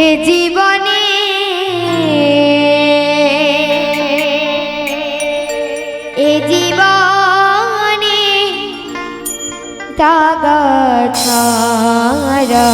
এ জীবনে এ জীবনে দাগা ছাড়া